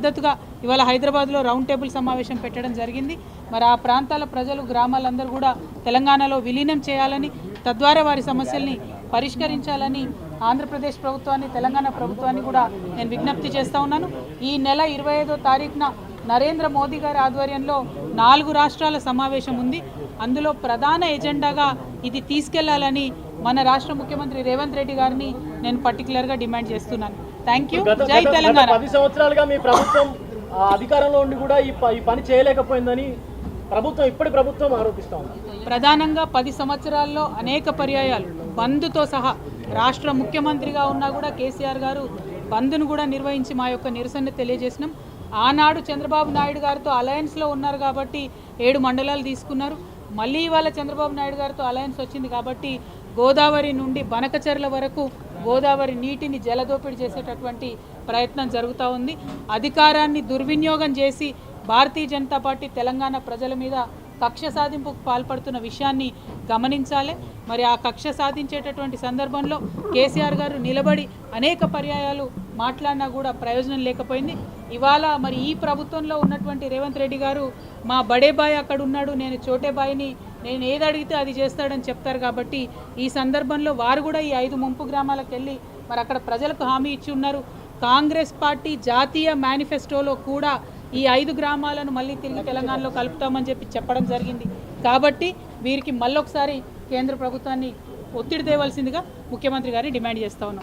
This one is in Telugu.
మద్దతుగా ఇవాళ హైదరాబాద్లో రౌండ్ టేబుల్ సమావేశం పెట్టడం జరిగింది. మరి ఆ ప్రాంతాల ప్రజలు గ్రామాలందరూ కూడా తెలంగాణలో విలీనం చేయాలని తద్వారా వారి సమస్యల్ని పరిష్కరించాలని ఆంధ్రప్రదేశ్ ప్రభుత్వాన్ని తెలంగాణ ప్రభుత్వాన్ని కూడా నేను విజ్ఞప్తి చేస్తూ ఉన్నాను. ఈ నెల ఇరవై ఐదో తారీఖున నరేంద్ర మోదీ గారి ఆధ్వర్యంలో నాలుగు రాష్ట్రాల సమావేశం ఉంది. అందులో ప్రధాన ఎజెండాగా ఇది తీసుకెళ్ళాలని మన రాష్ట్ర ముఖ్యమంత్రి రేవంత్ రెడ్డి గారిని నేను పర్టికులర్గా డిమాండ్ చేస్తున్నాను. థ్యాంక్ యూ జై తెలంగాణ పది సంవత్సరాలుగా మీ ప్రభుత్వం అధికారంలో ఉండి కూడా ఈ పని చేయలేకపోయిందని ప్రభుత్వం ఇప్పటి ప్రభుత్వం ఆరోపిస్తా ప్రధానంగా పది సంవత్సరాల్లో అనేక పర్యాయాలు బంద్తో సహా రాష్ట్ర ముఖ్యమంత్రిగా ఉన్నా కూడా కేసీఆర్ గారు బంద్ను కూడా నిర్వహించి మా యొక్క నిరసన తెలియజేసినాం. ఆనాడు చంద్రబాబు నాయుడు గారితో అలయన్స్లో ఉన్నారు కాబట్టి ఏడు మండలాలు తీసుకున్నారు. మళ్ళీ ఇవాళ చంద్రబాబు నాయుడు గారితో అలయన్స్ వచ్చింది కాబట్టి గోదావరి నుండి బనకచెర్ల వరకు గోదావరి నీటిని జలదోపిడి చేసేటటువంటి ప్రయత్నం జరుగుతూ ఉంది. అధికారాన్ని దుర్వినియోగం చేసి భారతీయ జనతా పార్టీ తెలంగాణ ప్రజల మీద కక్ష సాధింపుకు పాల్పడుతున్న విషయాన్ని గమనించాలి. మరి ఆ కక్ష సాధించేటటువంటి సందర్భంలో కేసీఆర్ గారు నిలబడి అనేక పర్యాయాలు మాట్లాడినా కూడా ప్రయోజనం లేకపోయింది. ఇవాళ మరి ఈ ప్రభుత్వంలో ఉన్నటువంటి రేవంత్ రెడ్డి గారు మా బడే బాయ్ అక్కడ ఉన్నాడు నేను చోటేబాయిని నేను ఏది అడిగితే అది చేస్తాడని చెప్తారు కాబట్టి ఈ సందర్భంలో వారు కూడా ఈ ఐదు ముంపు గ్రామాలకు వెళ్ళి మరి అక్కడ ప్రజలకు హామీ ఇచ్చి ఉన్నారు. కాంగ్రెస్ పార్టీ జాతీయ మేనిఫెస్టోలో కూడా ఈ ఐదు గ్రామాలను మళ్ళీ తిరిగి తెలంగాణలో కలుపుతామని చెప్పి చెప్పడం జరిగింది. కాబట్టి వీరికి మళ్ళొకసారి కేంద్ర ప్రభుత్వాన్ని ఒత్తిడి తేవలసిందిగా ముఖ్యమంత్రి గారిని డిమాండ్ చేస్తా ఉన్నాం.